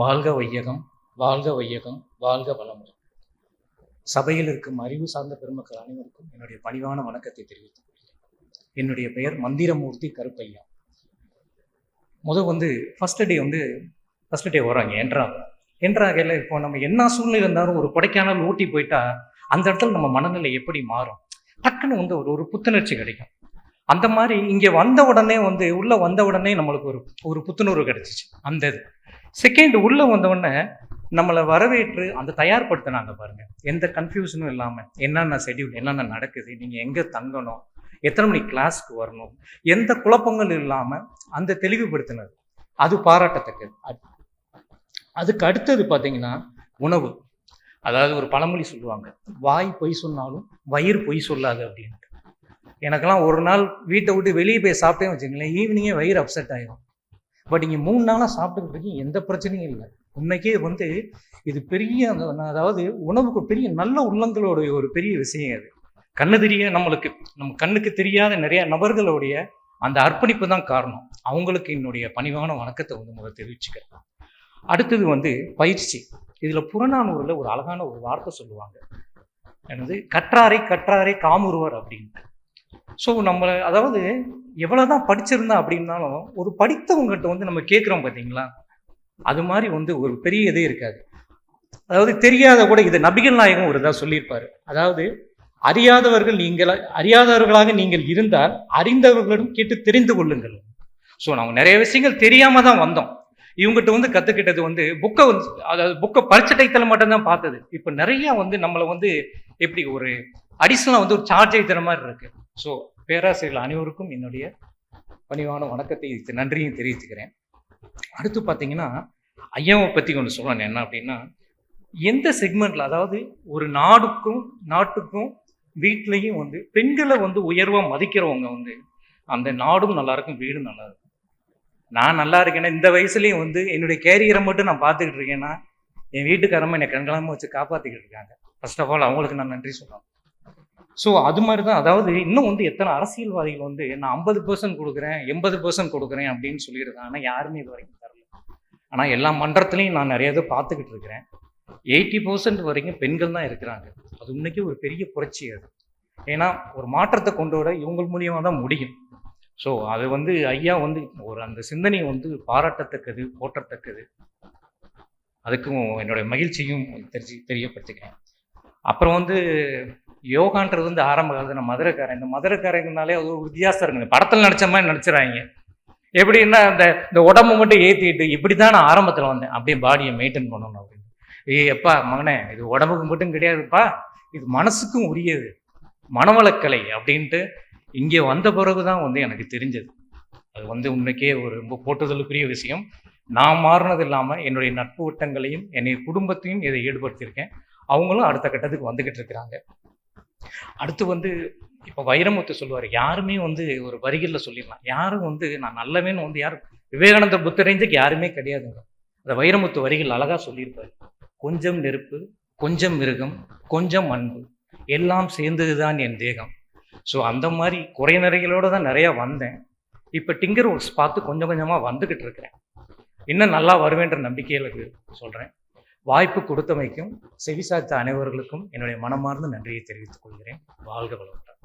வாழ்க வையகம் வாழ்க வையகம் வாழ்க வளமுடன். சபையில் இருக்கும் அறிவு சார்ந்த பெருமக்கள் அனைவருக்கும் என்னுடைய பணிவான வணக்கத்தை தெரிவித்துக் கொள்கிறேன். என்னுடைய பெயர் மந்திரமூர்த்தி கருப்பையா. முதல் வந்து ஃபர்ஸ்ட் டே வந்து ஃபர்ஸ்ட் டே வராங்க என்றாங்க என்றாகையில் இப்போ நம்ம என்ன சூழ்நிலை இருந்தாலும் ஒரு கொடைக்கானல் ஊட்டி போயிட்டா அந்த இடத்துல நம்ம மனநிலை எப்படி மாறும்? டக்குன்னு வந்து ஒரு ஒரு புத்துணர்ச்சி கிடைக்கும். அந்த மாதிரி இங்கே வந்த உடனே வந்து உள்ளே வந்த உடனே நம்மளுக்கு ஒரு ஒரு புத்துணர்வு கிடைச்சிச்சு. அந்த இது. செகண்ட் உள்ளே வந்தவுடனே நம்மளை வரவேற்று அந்த தயார்படுத்தினாங்க பாருங்க. எந்த கன்ஃபியூஷனும் இல்லாமல் என்னென்ன ஷெட்யூல் என்னென்ன நடக்குது நீங்கள் எங்கே தங்கணும் எத்தனை மணிக்கு கிளாஸ்க்கு வரணும் எந்த குழப்பங்கள் இல்லாமல் அந்த தெளிவுபடுத்தினது. அது பாராட்டத்தக்கது. அதுக்கு அடுத்தது பார்த்தீங்கன்னா உணவு. அதாவது ஒரு பழமொழி சொல்லுவாங்க வாய் பொய் சொன்னாலும் வயிறு பொய் சொல்லாது அப்படின்ட்டு. எனக்கெல்லாம் ஒரு நாள் வீட்டை விட்டு வெளியே போய் சாப்பிட்டேன்னு வச்சுங்களேன் ஈவினிங்கே வயிறு அப்செட் ஆகிடும் பட் நீங்கள் மூணு நாளாக சாப்பிட்டுக்கிட்டு இருக்கீங்க எந்த பிரச்சனையும் இல்லை. உண்மைக்கே வந்து இது பெரிய அதாவது உணவுக்கு பெரிய நல்ல உள்ளங்களுடைய ஒரு பெரிய விஷயம் அது. கண்ணு தெரிய நம்மளுக்கு நம்ம கண்ணுக்கு தெரியாத நிறைய நபர்களுடைய அந்த அர்ப்பணிப்பு தான் காரணம். அவங்களுக்கு என்னுடைய பணிவான வணக்கத்தை வந்து முதல் தெரிவிச்சுக்கிறேன். அடுத்தது வந்து பயிற்சி. இதில் புறநானூரில் ஒரு அழகான ஒரு வார்த்தை சொல்லுவாங்க. எனது கற்றாரை கற்றாரை காமுறுவர் அப்படின்ட்டு ஸோ நம்மளை அதாவது எவ்வளோதான் படிச்சிருந்தா அப்படின்னாலும் ஒரு படித்தவங்ககிட்ட வந்து நம்ம கேட்குறோம் பார்த்தீங்களா அது மாதிரி வந்து ஒரு பெரிய இதே இருக்காது. அதாவது தெரியாத கூட இது நபிகள் நாயகம் ஒரு இதாக சொல்லியிருப்பார். அதாவது அறியாதவர்கள் நீங்கள் அறியாதவர்களாக நீங்கள் இருந்தால் அறிந்தவர்களிடம் கேட்டு தெரிந்து கொள்ளுங்கள். ஸோ நம்ம நிறைய விஷயங்கள் தெரியாமல் தான் வந்தோம். இவங்ககிட்ட வந்து கற்றுக்கிட்டது வந்து புக்கை வந்து அதாவது புக்கை பரிச்ச டைத்தில் மட்டும்தான் பார்த்தது. இப்போ நிறையா வந்து நம்மளை வந்து எப்படி ஒரு அடிஷனலாக வந்து ஒரு சார்ஜ் தர மாதிரி இருக்குது ஸோ பேராசிரியர்கள் அனைவருக்கும் என்னுடைய பணிவான வணக்கத்தை நன்றியும் தெரிவித்துக்கிறேன் அடுத்து பார்த்தீங்கன்னா ஐயாவை பற்றி ஒன்று சொல்லணும். என்ன அப்படின்னா எந்த செக்மெண்ட்ல அதாவது ஒரு நாடுக்கும் நாட்டுக்கும் வீட்லேயும் வந்து பெண்களை வந்து உயர்வாக மதிக்கிறவங்க வந்து அந்த நாடும் நல்லா இருக்கும் வீடும் நல்லா இருக்கும். நான் நல்லா இருக்கேன்னா இந்த வயசுலேயும் வந்து என்னுடைய கேரியரை மட்டும் நான் பார்த்துக்கிட்டு இருக்கேன்னா என் வீட்டுக்காரமா என்னை கண்களாம வச்சு காப்பாற்றிக்கிட்டு இருக்காங்க. ஃபர்ஸ்ட் ஆஃப் ஆல் அவங்களுக்கு நான் நன்றி சொல்லணும். ஸோ அது மாதிரி தான் அதாவது இன்னும் வந்து எத்தனை அரசியல்வாதிகள் வந்து நான் ஐம்பது பர்சன்ட் கொடுக்குறேன் எண்பது பர்சன்ட் கொடுக்குறேன் அப்படின்னு சொல்லியிருக்காங்க ஆனால் யாருமே இது வரைக்கும் தரல. ஆனால் எல்லா மன்றத்துலையும் நான் நிறைய இதை பார்த்துக்கிட்டு இருக்கிறேன். எயிட்டி பர்சன்ட் வரைக்கும் பெண்கள் தான் இருக்கிறாங்க. அது இன்னைக்கு ஒரு பெரிய புரட்சி அது. ஏன்னா ஒரு மாற்றத்தை கொண்டு வர இவங்க மூலியமாக தான் முடியும். ஸோ அது வந்து ஐயா வந்து ஒரு அந்த சிந்தனை வந்து பாராட்டத்தக்கது போற்றத்தக்கது. அதுக்கும் என்னுடைய மகிழ்ச்சியும் தெரிஞ்சு தெரியப்படுத்திக்கிறேன். அப்புறம் வந்து யோகான்றது வந்து ஆரம்ப காலத்தில் நான் மதுரைக்காரன். இந்த மதுரைக்காரங்கனாலே அது ஒரு வித்தியாசம் இருக்குங்க படத்தில் நடித்த மாதிரி நடிச்சிடறாங்க எப்படின்னா இந்த இந்த உடம்பு மட்டும் ஏற்றிட்டு இப்படி தான் நான் ஆரம்பத்தில் வந்தேன். அப்படியே பாடியை மெயின்டைன் பண்ணணும் அப்படின்னு. ஏய் எப்பா மகனே இது உடம்புக்கு மட்டும் கிடையாதுப்பா. இது மனசுக்கும் உரியது. மனவளக்கலை அப்படின்ட்டு இங்கே வந்த பிறகு தான் வந்து எனக்கு தெரிஞ்சது. அது வந்து உண்மைக்கே ஒரு ரொம்ப போட்டுதலுக்குரிய விஷயம். நான் மாறினது இல்லாமல் என்னுடைய நட்பு வட்டங்களையும் என்னுடைய குடும்பத்தையும் இதை ஈடுபடுத்தியிருக்கேன். அவங்களும் அடுத்த கட்டத்துக்கு வந்துக்கிட்டு இருக்கிறாங்க. அடுத்து வந்து இப்போ வைரமுத்து சொல்லுவார் யாருமே வந்து ஒரு வரிகளில் சொல்லிடலாம். யாரும் வந்து நான் நல்லவேன்னு வந்து யாரும் விவேகானந்த புத்தரேஞ்சுக்கு யாருமே கிடையாதுங்க. அந்த வைரமுத்து வரிகள் அழகாக சொல்லியிருப்பார். கொஞ்சம் நெருப்பு கொஞ்சம் மிருகம் கொஞ்சம் அன்பு எல்லாம் சேர்ந்ததுதான் என் தேகம். ஸோ அந்த மாதிரி குறை நிறைகளோடு தான் நிறையா வந்தேன். இப்போ டிங்கர் ஒர்க்ஸ் பார்த்து கொஞ்சம் கொஞ்சமாக வந்துக்கிட்டு இருக்கிறேன். இன்னும் நல்லா வருவேன்ற நம்பிக்கையில் சொல்கிறேன் வாய்ப்பு கொடுத்தமைக்கும் செவிசாய்த்த அனைவர்களுக்கும் என்னுடைய மனமார்ந்த நன்றியை தெரிவித்துக் கொள்கிறேன். வாழ்க வளமுடன்.